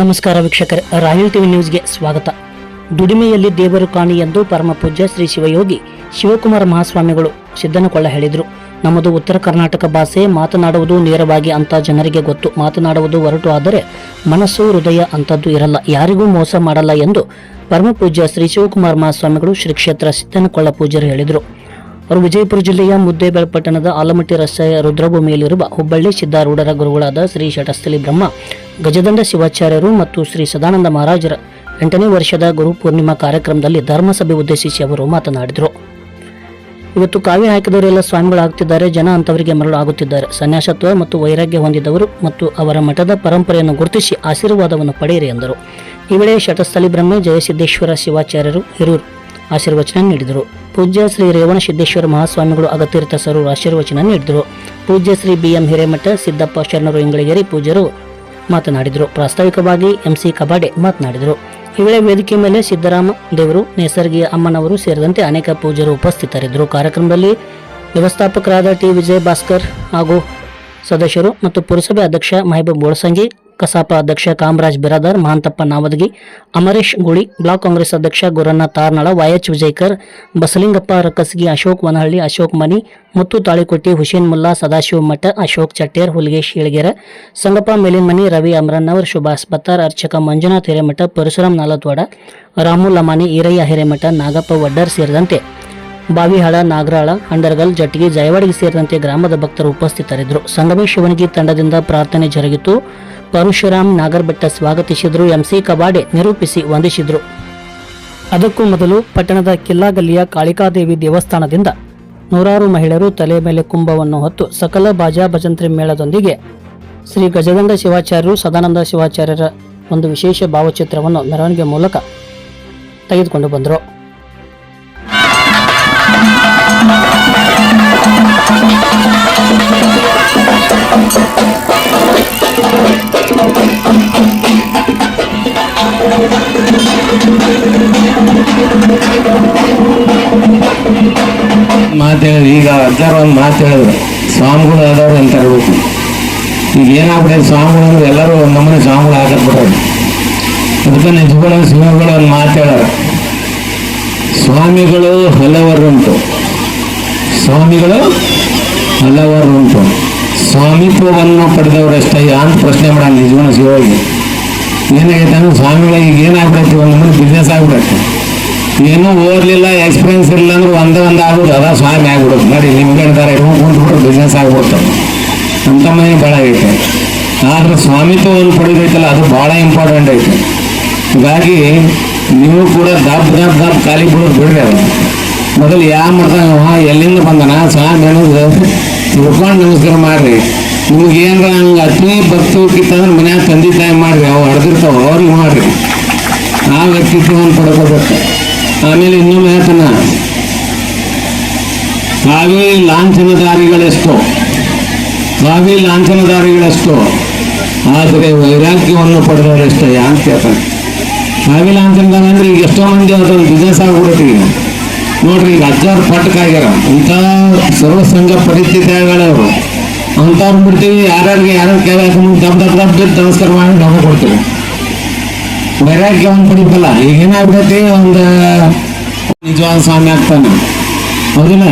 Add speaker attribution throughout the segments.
Speaker 1: ನಮಸ್ಕಾರ ವೀಕ್ಷಕರೇ, royal TV ನ್ಯೂಸ್ಗೆ ಸ್ವಾಗತ. ದುಡಿಮೆಯಲ್ಲಿ ದೇವರು ಕಾಣಿ ಎಂದು ಪರಮ ಪೂಜ್ಯ ಶ್ರೀ ಶಿವಯೋಗಿ ಶಿವಕುಮಾರ ಮಹಾಸ್ವಾಮಿಗಳು ಸಿದ್ದನಕೊಳ್ಳ ಹೇಳಿದರು. ನಮ್ಮದು ಉತ್ತರ ಕರ್ನಾಟಕ ಭಾಷೆ, ಮಾತನಾಡುವುದು ನೇರವಾಗಿ ಅಂತ ಜನರಿಗೆ ಗೊತ್ತು. ಮಾತನಾಡುವುದು ಹೊರಟು ಆದರೆ ಮನಸ್ಸು, ಹೃದಯ ಅಂಥದ್ದು ಇರಲ್ಲ. ಯಾರಿಗೂ ಮೋಸ ಮಾಡಲ್ಲ ಎಂದು ಪರಮ ಪೂಜ್ಯ ಶ್ರೀ ಶಿವಕುಮಾರ ಮಹಾಸ್ವಾಮಿಗಳು ಶ್ರೀ ಕ್ಷೇತ್ರ ಸಿದ್ದನಕೊಳ್ಳ ಪೂಜ್ಯರು ಹೇಳಿದರು. ಅವರು ವಿಜಯಪುರ ಜಿಲ್ಲೆಯ ಮುದ್ದೇಬೆಳ ಪಟ್ಟಣದ ಆಲಮಟ್ಟಿ ರಸ್ತೆಯ ರುದ್ರಭೂಮಿಯಲ್ಲಿರುವ ಹುಬ್ಬಳ್ಳಿ ಸಿದ್ಧಾರೂಢರ ಗುರುಗಳಾದ ಶ್ರೀ ಶಟಸ್ಥಲಿ ಬ್ರಹ್ಮ ಗಜದಂಡ ಶಿವಾಚಾರ್ಯರು ಮತ್ತು ಶ್ರೀ ಸದಾನಂದ ಮಹಾರಾಜರ ಎಂಟನೇ ವರ್ಷದ ಗುರು ಪೂರ್ಣಿಮಾ ಕಾರ್ಯಕ್ರಮದಲ್ಲಿ ಧರ್ಮಸಭೆ ಉದ್ದೇಶಿಸಿ ಅವರು ಮಾತನಾಡಿದರು. ಇವತ್ತು ಕಾವ್ಯ ಹಾಕಿದವರೆಲ್ಲ ಸ್ವಾಮಿಗಳಾಗುತ್ತಿದ್ದಾರೆ, ಜನ ಅಂಥವರಿಗೆ ಮರಳು ಆಗುತ್ತಿದ್ದಾರೆ. ಸನ್ಯಾಸತ್ವ ಮತ್ತು ವೈರಾಗ್ಯ ಹೊಂದಿದವರು ಮತ್ತು ಅವರ ಮಠದ ಪರಂಪರೆಯನ್ನು ಗುರುತಿಸಿ ಆಶೀರ್ವಾದವನ್ನು ಪಡೆಯಿರಿ ಎಂದರು. ಈ ವೇಳೆ ಶಟಸ್ಥಲಿ ಬ್ರಹ್ಮೆ ಜಯಸಿದ್ದೇಶ್ವರ ಶಿವಾಚಾರ್ಯರು ಹಿರೂರು ಆಶೀರ್ವಚನ ನೀಡಿದರು. ಪೂಜ್ಯ ಶ್ರೀ ರೇವಣ ಸಿದ್ದೇಶ್ವರ ಮಹಾಸ್ವಾಮಿಗಳು ಅಗತ್ಯರ್ಥ ಸರ್ವರು ಆಶೀರ್ವಚನ ನೀಡಿದರು. ಪೂಜ್ಯ ಶ್ರೀ ಬಿ ಎಂ ಹಿರೇಮಠ, ಸಿದ್ದಪ್ಪ ಶರಣರು ಇಂಗಳಗೇರಿ ಪೂಜ್ಯರು ಮಾತನಾಡಿದರು. ಪ್ರಾಸ್ತಾವಿಕವಾಗಿ ಎಂಸಿ ಕಬಾಡೆ ಮಾತನಾಡಿದರು. ಈ ವೇಳೆ ವೇದಿಕೆ ಮೇಲೆ ಸಿದ್ದರಾಮ ದೇವರು, ನೇಸರ್ಗಿಯ ಅಮ್ಮನವರು ಸೇರಿದಂತೆ ಅನೇಕ ಪೂಜರು ಉಪಸ್ಥಿತರಿದ್ದರು. ಕಾರ್ಯಕ್ರಮದಲ್ಲಿ ವ್ಯವಸ್ಥಾಪಕರಾದ ಟಿ. ವಿಜಯ ಭಾಸ್ಕರ್ ಹಾಗೂ ಸದಸ್ಯರು ಮತ್ತು ಪುರಸಭೆ ಅಧ್ಯಕ್ಷ ಮಹಬೂಬ್ ಬೋಳಸಂಗಿ ಕಸಾಪ ಅಧ್ಯಕ್ಷ ಕಾಮರಾಜ್ ಬಿರಾದರ್, ಮಹಾಂತಪ್ಪ ನಾವದಗಿ, ಅಮರೇಶ್ ಗುಳಿ ಬ್ಲಾಕ್ ಕಾಂಗ್ರೆಸ್ ಅಧ್ಯಕ್ಷ ಗುರಣ್ಣ ತಾರ್ನಾಳ ವೈಎಚ್ ವಿಜಯಕರ್, ಬಸಲಿಂಗಪ್ಪ ರಕ್ಕಸಗಿ, ಅಶೋಕ್ ವನಹಳ್ಳಿ, ಅಶೋಕ್ ಮನಿ, ಮುತ್ತು ತಾಳಿಕೊಟ್ಟಿ, ಹುಸೇನ್ ಮುಲ್ಲಾ, ಸದಾಶಿವ ಮಠ, ಅಶೋಕ್ ಚಟ್ಟೇರ್, ಹುಲಿಗೇಶ್ ಶಿಳಗೆರೆ ಸಂಗಪ್ಪ ಮೇಲಿನಮನಿ ರವಿ ಅಮರನ್ನವರ್, ಸುಭಾಷ್ ಬತ್ತಾರ್, ಅರ್ಚಕ ಮಂಜುನಾಥ್ ಹಿರೇಮಠ, ಪರಶುರಾಮ್ ನಾಲತ್ವಾಡ, ರಾಮು ಲಮಾನಿ, ಈರಯ್ಯ ಹಿರೇಮಠ, ನಾಗಪ್ಪ ವಡ್ಡರ್ ಸೇರಿದಂತೆ ಬಾವಿಹಾಳ, ನಾಗರಾಳ, ಅಂಡರ್ಗಲ್ ಜಟ್ಟಿಗೆ ಜಯವಾಡಿಗೆ ಸೇರಿದಂತೆ ಗ್ರಾಮದ ಭಕ್ತರು ಉಪಸ್ಥಿತರಿದ್ದರು. ಸಂಗಮೇಶ್ ಶಿವನಿಗೆ ತಂಡದಿಂದ ಪ್ರಾರ್ಥನೆ ಜರುಗಿತು. ಪರಶುರಾಮ್ ನಾಗರಬೆಟ್ಟ ಸ್ವಾಗತಿಸಿದರು. ಎಂಸಿ ಕಬಾಡೆ ನಿರೂಪಿಸಿ ವಂದಿಸಿದರು. ಅದಕ್ಕೂ ಮೊದಲು ಪಟ್ಟಣದ ಕಿಲ್ಲಾಗಲ್ಲಿಯ ಕಾಳಿಕಾದೇವಿ ದೇವಸ್ಥಾನದಿಂದ ನೂರಾರು ಮಹಿಳೆಯರು ತಲೆ ಮೇಲೆ ಕುಂಭವನ್ನು ಹೊತ್ತು ಸಕಲ ಬಾಜಾ ಭಜಂತ್ರಿ ಮೇಳದೊಂದಿಗೆ ಶ್ರೀ ಗಜಗಂಧ ಶಿವಾಚಾರ್ಯರು, ಸದಾನಂದ ಶಿವಾಚಾರ್ಯರ ಒಂದು ವಿಶೇಷ ಭಾವಚಿತ್ರವನ್ನು ಮೆರವಣಿಗೆ ಮೂಲಕ ತೆಗೆದುಕೊಂಡು ಬಂದರು.
Speaker 2: ಮಾತು ಹೇಳಿದ್ರು ಈಗ ಅಜ್ಜಾರ ಒಂದು ಮಾತು ಹೇಳಿದ್ರು. ಸ್ವಾಮಿಗಳು ಆದವ್ರು ಅಂತ ಹೇಳ್ಬೇಕು ಈಗ ಏನಾಗ್ಬಿಟ್ಟಿದೆ? ಸ್ವಾಮಿಗಳು ಅಂದ್ರೆ ಎಲ್ಲರೂ ಒಂದು ನಮ್ಮನೆ ಸ್ವಾಮಿಗಳು ಹಾಕತ್ಬಿಟ್ರೆ ಅದಕ್ಕೆ ನಿಜಗಳು ಸಿಂಹಗಳು ಒಂದು ಮಾತು ಹೇಳಾರ. ಸ್ವಾಮಿಗಳು ಹಲವರುಂಟು. ಸ್ವಾಮಿಗಳು ಹಲವರುಂಟು. ಸ್ವಾಮಿತ್ವವನ್ನು ಪಡೆದವರಷ್ಟೇ ಅಂತ ಪ್ರಶ್ನೆ ಮಾಡಿ ಜೀವನ ಶಿವಗೆ ಏನಾಗೈತೆ ಅಂದ್ರೆ ಸ್ವಾಮಿಗಳಿಗೆ ಈಗ ಏನಾಗ್ಬಿಡೈತಿ ಒಂದು ಮುಂದೆ ಬಿಸ್ನೆಸ್ ಆಗ್ಬಿಡತ್ತೆ ಏನೂ ಓದಲಿಲ್ಲ ಎಕ್ಸ್ಪೀರಿಯನ್ಸ್ ಇಲ್ಲ ಅಂದ್ರೆ ಒಂದೇ ಒಂದು ಆಗೋದು ಅದ ಸ್ವಾಮಿ ಆಗ್ಬಿಡುತ್ತೆ ನೋಡಿ ನಿಮ್ಗೆ ಹೇಳ್ತಾರೆ ಕುಂತ್ಬಿಟ್ರೆ ಬಿಸ್ನೆಸ್ ಆಗ್ಬಿಡ್ತಾರೆ ಅಂತ ಮನೆ ಭಾಳ ಐತೆ. ಆದ್ರೆ ಸ್ವಾಮಿತ್ವವನ್ನು ಪಡೆದೈತಲ್ಲ, ಅದು ಭಾಳ ಇಂಪಾರ್ಟೆಂಟ್ ಐತೆ. ಹೀಗಾಗಿ ನೀವು ಕೂಡ ದಬ್ ದಬ್ ದಬ್ ಖಾಲಿ ಬಿಡೋದು ಬಿಡ್ರಿ ಅದು ಮೊದಲು ಯಾವ ಮಾಡ್ತಾನ ಎಲ್ಲಿಂದ ಬಂದನ? ಸ್ವಾಮಿ ಅನ್ನೋದು ತಿಳ್ಕೊಂಡು ನಮಸ್ಕಾರ ಮಾಡ್ರಿ. ನಿಮ್ಗೆ ಏನಾರ ಹಂಗೆ ಅತಿ ಅಂದ್ರೆ ಮನ್ಯಾಗ ತಂದೆ ತಾಯಿ ಮಾಡ್ರಿ, ಅವು ಹಡ್ದಿರ್ತಾವ, ಅವ್ರಿಗೆ ಮಾಡ್ರಿ. ಆ ವ್ಯಕ್ತಿತ್ವವನ್ನು ಪಡ್ಕೋಬೇಕು. ಆಮೇಲೆ ಇನ್ನೊಮ್ಮೆ ಹೇಳ್ತಾನ ಕಾವಿ ಲಾಂಛನದಾರಿಗಳೆಷ್ಟು ಕಾವಿ ಲಾಂಛನದಾರಿಗಳೆಷ್ಟು ಆದರೆ ವೈರಾಗ್ಯವನ್ನು ಪಡೆದವರೆಷ್ಟು ಅಂತ ಹೇಳ್ತಾನೆ ಕಾವಿ ಲಾಂಛನದಾರ ಅಂದ್ರೆ ಈಗ ಎಷ್ಟೋ ಮಂದಿ ಅದೊಂದು ಬಿಸ್ನೆಸ್ ಆಗ್ಬಿಡುತ್ತೆ ಈಗ. ನೋಡ್ರಿ ಹಜ್ಜಾರು ಅಂತ ಇಂಥ ಸರ್ವಸಂಘ ಪರಿಸ್ಥಿತಿಗಳವರು ಅಂಥವ್ರು ಬಿಡ್ತೀವಿ, ಯಾರ್ಯಾರಿಗೆ ಯಾರ್ಯಾರು ಕೈ ಹಾಕೊಂಡು ದಬ್ ದಬ್ ದಬ್ ನಮಸ್ಕಾರ ಮಾಡಿ ನಾವು ಕೊಡ್ತೀವಿ. ವೈರಾಗ್ಯವನ್ನು ಪಡಿಪಲ್ಲ ಈಗ ಏನಾಗ್ಬಿಡೈತಿ ಒಂದು ನಿಜವಾದ ಸ್ವಾಮಿ ಆಗ್ತಾನೆ. ಹೌದಿಲ್ಲ?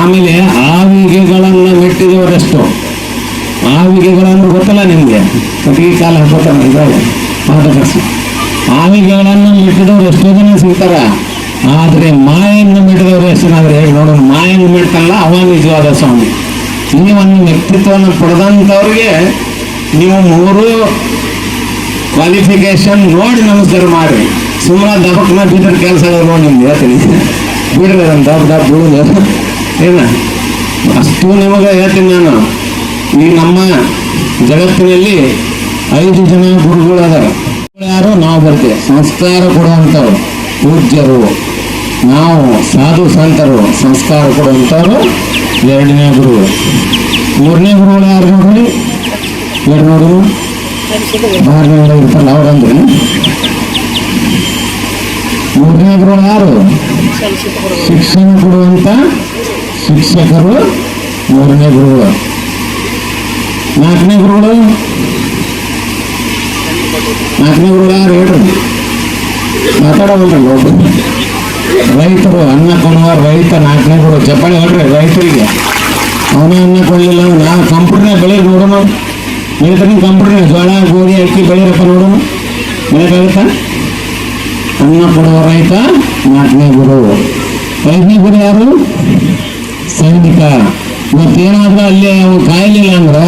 Speaker 2: ಆಮೇಲೆ ಆವಿಗೆಗಳನ್ನು ಮೆಟ್ಟಿದವರೆಷ್ಟು. ಆವಿಗೆಗಳನ್ನು ಗೊತ್ತಲ್ಲ ನಿಮಗೆ? ಕಟ್ಟಿಗೆ ಕಾಲ ಹಾಕೋತಾನೆ ಪಾಠ ಕಷ್ಟ ಆವಿಗೆಗಳನ್ನು ಮೆಟ್ಟಿದವ್ರು ಎಷ್ಟೋ ಜನ ಸಿಗ್ತಾರ. ಆದರೆ ಮಾಯನ್ನು ಮೆಟ್ಟಿದವರು ಹೆಸರಾದ್ರೆ ಹೇಳಿ ನೋಡೋಣ. ಮಾಯನ್ನು ಬಿಡ್ತಾನಲ್ಲ ಅವ ನಿಜವಾದ ಸ್ವಾಮಿ. ನೀವನ್ನು ವ್ಯಕ್ತಿತ್ವವನ್ನು ಪಡೆದಂಥವ್ರಿಗೆ ನೀವು ಮೂರು ಕ್ವಾಲಿಫಿಕೇಶನ್ ನೋಡಿ ನಮಸ್ಕಾರ ಮಾಡಿ. ಸುಮ್ಮನೆ ದಬಕ್ನ ಬಿದ್ದರೆ ಕೆಲಸ ಇರೋ ನಿಮ್ದು ಹೇಳ್ತೀನಿ. ಬಿಡ್ರಿ ಅದನ್ನು ದಬ್ ಬಿಡುದು ಏನ ಅಷ್ಟು ನಿಮಗೆ ಹೇಳ್ತೀನಿ ನಾನು. ಈ ನಮ್ಮ ಜಗತ್ತಿನಲ್ಲಿ ಐದು ಜನ ಗುರುಗಳು ಯಾರು? ನಾವು ಬರ್ತೀವಿ. ಸಂಸ್ಕಾರ ಕೊಡುವಂಥವ್ರು. ಪೂಜ್ಯರು. ನಾವು ಸಾಧು ಸಂತರು ಸಂಸ್ಕಾರ ಕೊಡುವಂಥವ್ರು ಎರಡನೇ ಗುರು. ಮೂರನೇ ಗುರುಗಳು ಯಾರು ನೋಡ್ರಿ? ಎರಡು ನೋಡು ಮಾರನೇ ಇರ್ತಾರಲ್ಲ ಅವ್ರಂದ್ರೆ ಮೂರನೇ ಗುರುಗಳು ಯಾರು? ಶಿಕ್ಷಣ ಕೊಡುವಂಥ ಶಿಕ್ಷಕರು ಮೂರನೇ ಗುರುಗಳು. ನಾಲ್ಕನೇ ಗುರುಗಳು? ನಾಲ್ಕನೇ ಗುರು ಯಾರು ಹೇಳ್ರಿ? ಮಾತಾಡೋಲ್ರಲ್ಲ ಒಬ್ಬ ರೈತರು ಅನ್ನ ಕೊಡುವ ರೈತ ನಾಲ್ಕನೇ ಕೊಡುವ ಚಪ್ಪಾಳಿ ಹೊಡ್ರಿ ರೈತರಿಗೆ. ಅವನೇ ಅನ್ನ ಕೊಡಲಿಲ್ಲ ನಾವು ಕಂಪ್ಯೂಟರ್ನಾಗ ಬೆಳೆ ನೋಡೋಣ. ರೈತರಿಗೆ ಕಂಪ್ಯೂಟರ್ನಾಗ ಜೋಳ ಗೋಧಿ, ಅಕ್ಕಿ ಬೆಳೆಯಪ್ಪ ನೋಡೋಣ. ಬೆಳೆದಾಗುತ್ತಾ ಅನ್ನ ಕೊಡುವ ರೈತ ನಾಲ್ಕನೇ ಗುರು. ಐದನೇ ಗುರು ಯಾರು? ಸೈನಿಕ. ಮತ್ತೇನಾದ್ರೂ ಅಲ್ಲಿ ಕಾಯಲಿಲ್ಲ ಅಂದ್ರೆ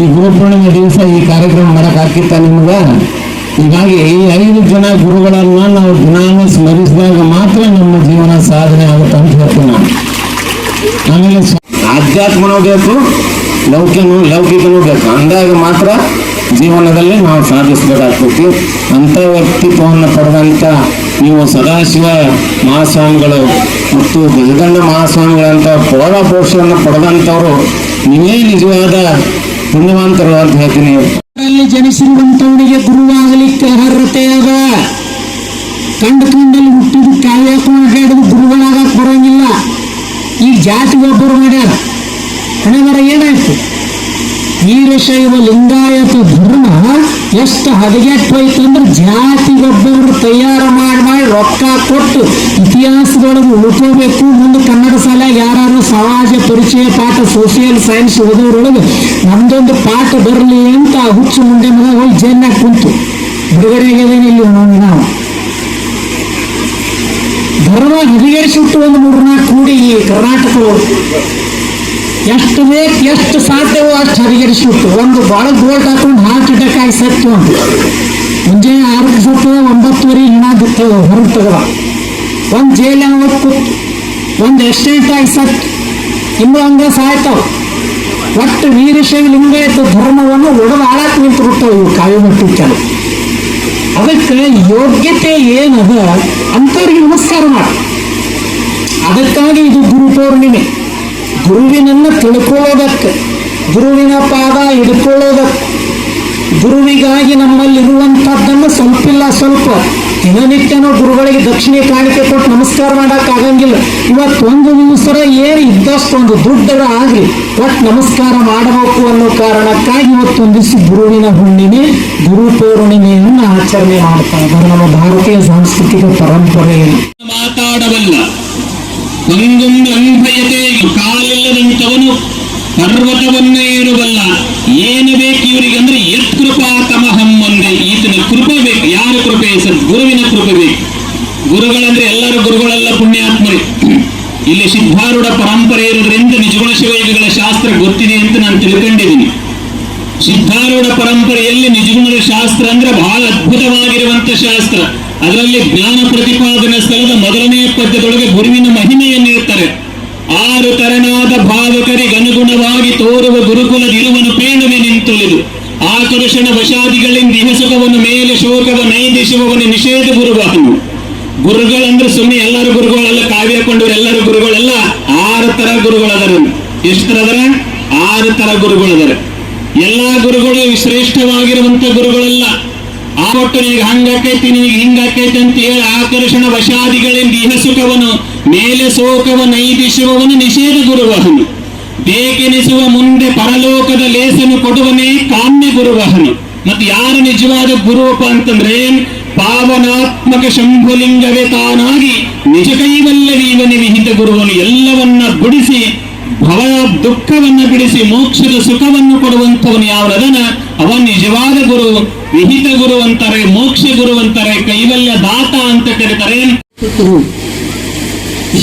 Speaker 2: ಈ ಗುರುಪೂರ್ಣಿಮೆ ದಿವಸ ಈ ಕಾರ್ಯಕ್ರಮ ಮಾಡೋಕ್ಕಾಕಿತ್ತ ನಿಮ್ಗ? ಹೀಗಾಗಿ ಈ ಐದು ಜನ ಗುರುಗಳನ್ನ ನಾವು ದಿನಾನು ಸ್ಮರಿಸಿದಾಗ ಮಾತ್ರ ನಮ್ಮ ಜೀವನ ಸಾಧನೆ ಆಗುತ್ತೆ ಅಂತ ಹೇಳ್ತೀನಿ ಆಮೇಲೆ ಆಧ್ಯಾತ್ಮನೂ ಬೇಕು, ಲೌಕಿಕನೂ ಲೌಕಿಕನೂ ಬೇಕು. ಅಂದಾಗ ಮಾತ್ರ ಜೀವನದಲ್ಲಿ ನಾವು ಸಾಧಿಸಬೇಕಾಗ್ತೈತಿ. ಅಂಥ ವ್ಯಕ್ತಿತ್ವವನ್ನು ಪಡೆದಂಥ ನೀವು ಸದಾಶಿವ ಮಹಾಸ್ವಾಮಿಗಳು ಮತ್ತು ಗಜಗಂಡ ಮಹಾಸ್ವಾಮಿಗಳಂತ ಪೌರ ಪೋಷವನ್ನು ಪಡೆದಂಥವರು ನೀವೇ ನಿಜವಾದ ಪುಣ್ಯವಂತರು ಅಂತ ಹೇಳ್ತೀನಿ.
Speaker 3: ಜನಿಸಿರುವಂತವನಿಗೆ ಗುರುವಾಗಲಿಕ್ಕೆ ಅರ್ಹತೆ ಅದ. ಕಂಡು ಕಂಡಲ್ಲಿ ಹುಟ್ಟಿದ ಕಾವ್ಯಾತ್ಮ ಹೇಳಿದ ಗುರುಗಳಾಗಕ್ಕೆ ಬರೋಂಗಿಲ್ಲ. ಈ ಜಾತಿ ಒಬ್ಬರು ಮಾಡ್ಯಾರ. ಹಣವರ ಏನಾಯ್ತು? ವೀರಶೈವ ಲಿಂಗಾಯತ ಧರ್ಮ ಎಷ್ಟು ಹದಗೆಟ್ಟೋಯ್ತಂದ್ರೆ ಅಂದ್ರೆ ಜಾತಿಗೊಬ್ಬರು ತಯಾರು ಮಾಡಿ ಮಾಡಿ ರೊಕ್ಕ ಕೊಟ್ಟು ಇತಿಹಾಸದೊಳಗೆ ಉಳ್ಕೋಬೇಕು. ಮುಂದೆ ಕನ್ನಡ ಸಾಲ ಯಾರು ಸಮಾಜ ಪರಿಚಯ ಪಾಠ ಸೋಷಿಯಲ್ ಸೈನ್ಸ್ ಓದೋರೊಳಗೆ ನಮ್ದೊಂದು ಪಾಠ ಬರಲಿ ಅಂತ ಹುಚ್ಚು ಮುಂದೆ ಮುಂದೆ ಹೋಗಿ ಜೈಲ್ನಾಗ ಕುಂತು. ಇಲ್ಲಿ ನೋಡಿ ನಾವು. ಧರ್ಮ ಹದಿಗೆಡಿಸಿಟ್ಟು ಒಂದು ಮೂರ್ನಾಲ್ಕು ಕೂಡಿ ಈ ಕರ್ನಾಟಕ ಎಷ್ಟು ಬೇಕು, ಎಷ್ಟು ಸಾಧ್ಯವೋ ಅಷ್ಟು ಹದಿಗೇರಿಸಿಟ್ಟು ಒಂದು ಭಾಳ ಗೋಲ್ಡ್ ಹಾಕೊಂಡು ಹಾರ್ಟ್ ಅಟ್ಯಾಕ್ ಸತ್ತು ಅಂತ ಮುಂಜಾನೆ ಆರಕ್ಕೆ ಸತ್ತು ಒಂಬತ್ತುವರೆ ಹೆಣ ಹೊರಗೆ ತೆಗೆದ ಒಂದು ಜೈಲ ಕೂತು, ಒಂದು ಎಕ್ಸಿಡೆಂಟ್ ಆಗಿ ಸತ್ತು. ಇನ್ನೂ ಹಂಗೆ ಸಾಯ್ತಾವ. ಒಟ್ಟು ವೀರಶೈವ ಲಿಂಗಾಯತ ಧರ್ಮವನ್ನು ಒಡೆದು ಆಳಾಕ್ ನಿಂತು ಬಿಟ್ಟವು ಇವು ಕಾಯಿ ಮಟ್ಟಿ ಕೆಲವು ಅದಕ್ಕೆ ಯೋಗ್ಯತೆ ಏನದ ಅಂಥವ್ರಿಗೆ ನಮಸ್ಕಾರ ಮಾಡಿ. ಅದಕ್ಕಾಗಿ ಇದು ಗುರು ಪೌರ್ಣಿಮೆ ಗುರುವಿನನ್ನ ತಿಳ್ಕೊಳ್ಳೋದಕ್ಕೆ, ಗುರುವಿನ ಪಾದ ಹಿಡ್ಕೊಳ್ಳೋದಕ್ಕೆ, ಗುರುವಿಗಾಗಿ ನಮ್ಮಲ್ಲಿರುವಂಥದ್ದನ್ನು ಸ್ವಲ್ಪಿಲ್ಲ ಸ್ವಲ್ಪ ದಿನನಿತ್ಯನೂ ಗುರುಗಳಿಗೆ ದಕ್ಷಿಣೆ ಕಾಣಿಕೆ ಕೊಟ್ಟು ನಮಸ್ಕಾರ ಮಾಡೋಕ್ಕಾಗಂಗಿಲ್ಲ ಆಗಂಗಿಲ್ಲ. ಇವತ್ತು ಒಂದು ದಿವಸರ ಏನು ಇದ್ದಷ್ಟೊಂದು ದುಡ್ಡರ ಆಗಲಿ ಒಟ್ಟು ನಮಸ್ಕಾರ ಮಾಡಬೇಕು ಅನ್ನೋ ಕಾರಣಕ್ಕಾಗಿ ಇವತ್ತೊಂದು ದಿವಸ ಗುರುವಿನ ಹುಣ್ಣಿಮೆ, ಗುರು ಪೌರ್ಣಿಮೆಯನ್ನು ಆಚರಣೆ ಮಾಡ್ತಾ ಇದ್ದಾರೆ. ನಮ್ಮ ಭಾರತೀಯ ಸಾಂಸ್ಕೃತಿಕ ಪರಂಪರೆಯಲ್ಲಿ.
Speaker 4: ಮಾತಾಡಬಲ್ಲ. ಒಂದೊಂದು ಅನ್ಭಯತೆ ಕಾಲಿಲ್ಲದಂತವನು ಪರ್ವತವನ್ನೇ ಇರುವಲ್ಲ ಏನು ಬೇಕು ಇವರಿಗೆ ಅಂದ್ರೆ ಎತ್ ಕೃಪಾ ತಮಹಂ ಒಂದೇ. ಈತನ ಕೃಪೆ ಬೇಕು. ಯಾರ ಕೃಪೆ? ಸರ್ ಗುರುವಿನ ಕೃಪೆ ಬೇಕು. ಗುರುಗಳಂದ್ರೆ ಎಲ್ಲರೂ ಗುರುಗಳೆಲ್ಲ ಪುಣ್ಯಾತ್ಮರೇ. ಇಲ್ಲಿ ಸಿದ್ಧಾರೂಢ ಪರಂಪರೆ ಇರೋದ್ರಿಂದ ನಿಜಗುಣ ಶಿವಯೋಗಿಗಳ ಶಾಸ್ತ್ರ ಗೊತ್ತಿದೆ ಅಂತ ನಾನು ತಿಳ್ಕೊಂಡಿದ್ದೀನಿ. ಸಿದ್ಧಾರೂಢ ಪರಂಪರೆಯಲ್ಲಿ ನಿಜಗುಣದ ಶಾಸ್ತ್ರ ಅಂದ್ರೆ ಬಹಳ ಅದ್ಭುತವಾಗಿರುವಂತ ಶಾಸ್ತ್ರ. ಅದರಲ್ಲಿ ಜ್ಞಾನ ಪ್ರತಿಪಾದನೆ ಸ್ಥಳದ ಮೊದಲನೇ ಪದ್ಯದೊಳಗೆ ಗುರುವಿನ ಮಹಿಮೆಯನ್ನು ಇರ್ತಾರೆ ಆರು ತರನಾದ ಭಾವಕರಿಗೆ ಅನುಗುಣವಾಗಿ ತೋರುವ ಗುರುಕುಲದಿರುವನು ಪೇಣುವೆ ನಿಂತುಳಿದು. ಆಕರ್ಷಣ ವಶಾದಿಗಳಿಂದ ಇಹಸುಖವನ್ನು ಮೇಲೆ ಶೋಕವ ನೈದಿಶುವವನು ನಿಷೇಧ ಗುರುವಾಹನು ಗುರುಗಳಂದ್ರೆ ಸುಮ್ಮನೆ ಎಲ್ಲರೂ ಗುರುಗಳೆಲ್ಲ, ಕಾವ್ಯ ಕೊಂಡವ್ರು ಎಲ್ಲರೂ ಗುರುಗಳೆಲ್ಲ, ಆರು ತರ ಗುರುಗಳದರು ಎಷ್ಟು ತರ ಅದರ ಆರು ತರ ಗುರುಗಳದರ. ಎಲ್ಲಾ ಗುರುಗಳು ಶ್ರೇಷ್ಠವಾಗಿರುವಂತ ಗುರುಗಳಲ್ಲ. ಆ ಒಟ್ಟು ಈಗ ಹಂಗಾಕೈತಿ ನೀಗ ಹಿಂಗಾಕೈತಿ ಅಂತ ಹೇಳಿ ಆಕರ್ಷಣ ವಶಾದಿಗಳೇ ಸುಖವನು ಮೇಲೆ ಸೋಕವ ನೈದಿಸುವವನು ನಿಷೇಧ ಗುರುವಹನು. ಬೇಕೆನಿಸುವ ಮುಂದೆ ಪರಲೋಕದ ಲೇಸನು ಕೊಡುವನೇ ಕಾಮ್ಯ ಗುರುವಹನು. ಮತ್ತು ಯಾರು ನಿಜವಾದ ಗುರುವಪ್ಪ ಅಂತಂದ್ರೆ ಪಾವನಾತ್ಮಕ ಶಂಭುಲಿಂಗವೇ ತಾನಾಗಿ ನಿಜ ಕೈವಲ್ಲವೀವನಿ ವಿಹಿತ ಗುರುವನು ಎಲ್ಲವನ್ನ ಬಿಡಿಸಿ ಭವ ದುಃಖವನ್ನು ಬಿಡಿಸಿ ಮೋಕ್ಷದ ಸುಖವನ್ನು ಕೊಡುವಂಥವನು ಯಾವನದನ ಅವ ನಿಜವಾದ ಗುರು, ವಿಹಿತ ಗುರು ಅಂತಾರೆ, ಮೋಕ್ಷ ಗುರು ಅಂತಾರೆ, ಕೈವಲ್ಯ ದಾತ ಅಂತ ಕರೀತಾರೆ.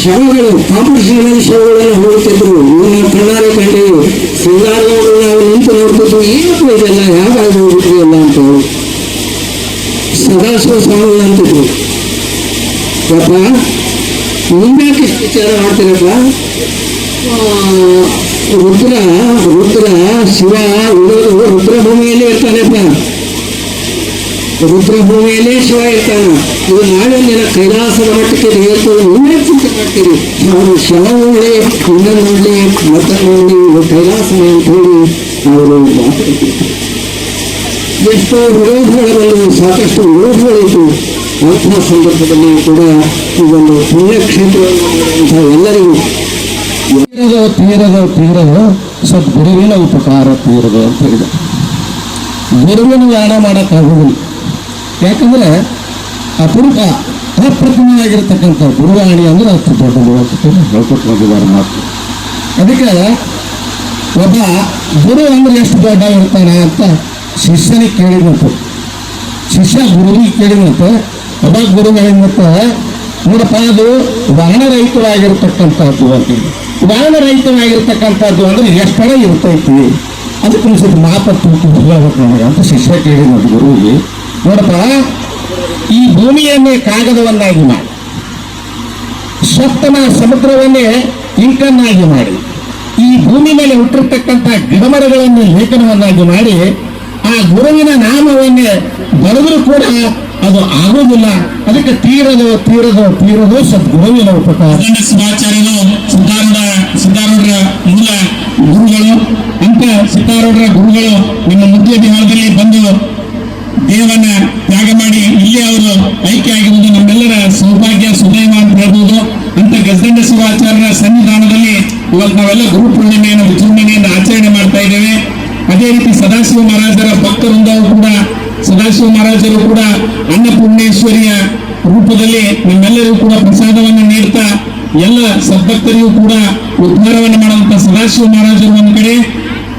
Speaker 3: ಶವಗಳು ಪಾಪಶಾಲೆ ಶವಗಳೆಲ್ಲ ಹೋಗುತ್ತಿದ್ರು ಇವನ್ನ ಕಣ್ಣಾರೆ ಕಂಡೇವು ಸಿಂಗಾರಗಳು ನಾವು ನಿಂತು ನೋಡ್ತಿದ್ವು ಏನಪ್ಪ ಇದೆಲ್ಲ ಯಾವಾಗ ಹೋಗ್ಬಿಟ್ರಿ ಎಲ್ಲ ಅಂತ ಸದಾಶಿವ ಸ್ವಾಮಿ ಅಂತಿದ್ರು. ಪಾಪ ನಿಮ್ಯಾಕೆ ವಿಚಾರ ಮಾಡ್ತೀರಪ್ಪ? ರುದ್ರ ರುದ್ರ, ಶಿವ ಇರೋದು ಇರ್ತಾನೆ ರುದ್ರ ರುದ್ರಭೂಮಿಯಲ್ಲೇ ಶಿವ ಇರ್ತಾನೆ. ಇದು ದಿನ ಕೈಲಾಸದ ಮಟ್ಟಕ್ಕೆ ಹೇಳ್ತು ನೀವೇ ಚಿಂತೆ ಮಾಡ್ತೀರಿ ಅವರು ಶವ ಉಳ್ಳಿ ಇನ್ನೊಂದು ಮತ್ತೊಂದು ಇದು ಕೈಲಾಸನೇ ಅಂತ ಹೇಳಿ ಅವರು ಎಷ್ಟೋ ವಿರೋಧಗಳು ಬಂದವು ಸಾಕಷ್ಟು ವಿರೋಧಗಳಿತ್ತು ಅಂತಹ ಸಂದರ್ಭದಲ್ಲಿ ಕೂಡ ಒಂದು ಪುಣ್ಯಕ್ಷೇತ್ರವನ್ನು ಎಲ್ಲರಿಗೂ ತೀರದ ತೀರದ ಸ್ವಲ್ಪ ಗುರುವಿನ ಉಪಕಾರ ತೀರದ ಅಂತ ಹೇಳಿದ. ಗುರುವಿನ ಯಾಣ ಮಾಡೋಕ್ಕಾಗೋದಿಲ್ಲ
Speaker 2: ಯಾಕಂದ್ರೆ ಅಪರೂಪ ಅಪ್ರತಿಮೆಯಾಗಿರ್ತಕ್ಕಂಥ ಗುರುವಾಣಿ ಅಂದ್ರೆ ಅಷ್ಟು ದೊಡ್ಡದು ಅಂತ ಹೇಳ್ಕೊಟ್ಟು ಹೋಗಿದ್ದಾರೆ ಮಾತು. ಅದಕ್ಕೆ ಒಬ್ಬ ಗುರು ಅಂದ್ರೆ ಎಷ್ಟು ದೊಡ್ಡ ಇರ್ತಾನೆ ಅಂತ ಶಿಷ್ಯನಿಗೆ ಕೇಳಿದಂತೆ ಶಿಷ್ಯ ಗುರುವಿಗೆ ಕೇಳಿದಂತೆ ಒಬ್ಬ ಗುರುಗಳಿಂದ ನೋಡಪ್ಪ, ಅದು ವರ್ಣರಹಿತವಾಗಿರ್ತಕ್ಕಂಥದ್ದು ಅಂತ ವರ್ಣರಹಿತವಾಗಿರ್ತಕ್ಕಂಥದ್ದು ಅಂದ್ರೆ ಎಷ್ಟರ ಇರ್ತೈತಿ ಅದಕ್ಕೆ ಒಂದು ಸ್ವಲ್ಪ ಮಾಪತ್ತು ಹೋಗ್ಬೇಕು ನನಗೆ ಅಂತ ಶಿಷ್ಯ ಕೇಳಿದಂತೆ ಗುರುವಿಗೆ. ನೋಡಪ್ಪ ಈ ಭೂಮಿಯನ್ನೇ ಕಾಗದವನ್ನಾಗಿ ಮಾಡಿ. ಸಪ್ತಮ ಸಮುದ್ರವನ್ನೇ ಇಂಕನ್ನಾಗಿ ಮಾಡಿ. ಈ ಭೂಮಿ ಮೇಲೆ ಹುಟ್ಟಿರ್ತಕ್ಕಂಥ ಗಿಡಮರಗಳನ್ನು ಲೇಖನವನ್ನಾಗಿ ಮಾಡಿ ಆ ಗುರುವಿನ ನಾಮವನ್ನೇ ಬರೆದರೂ ಕೂಡ ಅದು ಆಗೋದಿಲ್ಲ ಅದಕ್ಕೆ ತೀರದು ತೀರದು ತೀರದು ಸದ್ಗುರುವಿನ ಉಪಕಾರ.
Speaker 4: ಸಿದ್ದಾರೂಢರ ಮೂಲ ಗುರುಗಳು ಅಂತ ಸಿದ್ದಾರೂಢರ ಗುರುಗಳು ನಿಮ್ಮ ಮುಖ್ಯ ಬಿಹಾರದಲ್ಲಿ ಬಂದು ದೇವನ ತ್ಯಾಗ ಮಾಡಿ ಇಲ್ಲಿ ಅವರು ಐಕ್ಯ ಆಗಿರುವುದು ನಮ್ಮೆಲ್ಲರ ಸೌಭಾಗ್ಯ, ಸುದೈವ ಅಂತ ಹೇಳ್ಬೋದು. ಅಂತ ಗಜದಂಡ ಶಿವಾಚಾರ್ಯರ ಸನ್ನಿಧಾನದಲ್ಲಿ ಇವತ್ತು ನಾವೆಲ್ಲ ಗುರು ಪೂರ್ಣಿಮೆಯನ್ನು, ವಿಜೃಂಭಣೆಯಿಂದ ಆಚರಣೆ ಮಾಡ್ತಾ ಇದ್ದೇವೆ. ಅದೇ ರೀತಿ ಸದಾಶಿವ ಮಹಾರಾಜರ ಭಕ್ತವೃಂದವು ಕೂಡ, ಸದಾಶಿವ ಮಹಾರಾಜರು ಕೂಡ ಅನ್ನಪೂರ್ಣೇಶ್ವರಿಯ ರೂಪದಲ್ಲಿ ನಿಮ್ಮೆಲ್ಲರಿಗೂ ಕೂಡ ಪ್ರಸಾದವನ್ನು ನೀಡ್ತಾ ಎಲ್ಲ ಸದ್ಭಕ್ತರಿಗೂ ಕೂಡ ಉದ್ಧಾರವನ್ನು ಮಾಡುವಂತ ಸದಾಶಿವ ಮಹಾರಾಜರು ಒಂದು ಕಡೆ,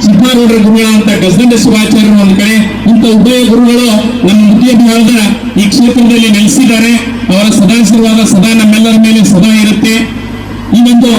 Speaker 4: ಸಿದ್ಧಾರೂಢರ ಗುರುಗಳಾದಂತ ಗಜದಂಡ ಶಿವಾಚಾರ್ಯರು ಒಂದು ಕಡೆ, ಇಂಥ ಉಭಯ ಗುರುಗಳು ನಮ್ಮ ಮುಖ್ಯ ಬಿಹಾರದ ಈ ಕ್ಷೇತ್ರದಲ್ಲಿ ನೆಲೆಸಿದ್ದಾರೆ. ಅವರ ಸದಾಶೀರ್ವಾದ ಸದಾ ನಮ್ಮೆಲ್ಲರ ಮೇಲೆ ಸದಾ ಇರುತ್ತೆ. ಈ ಒಂದು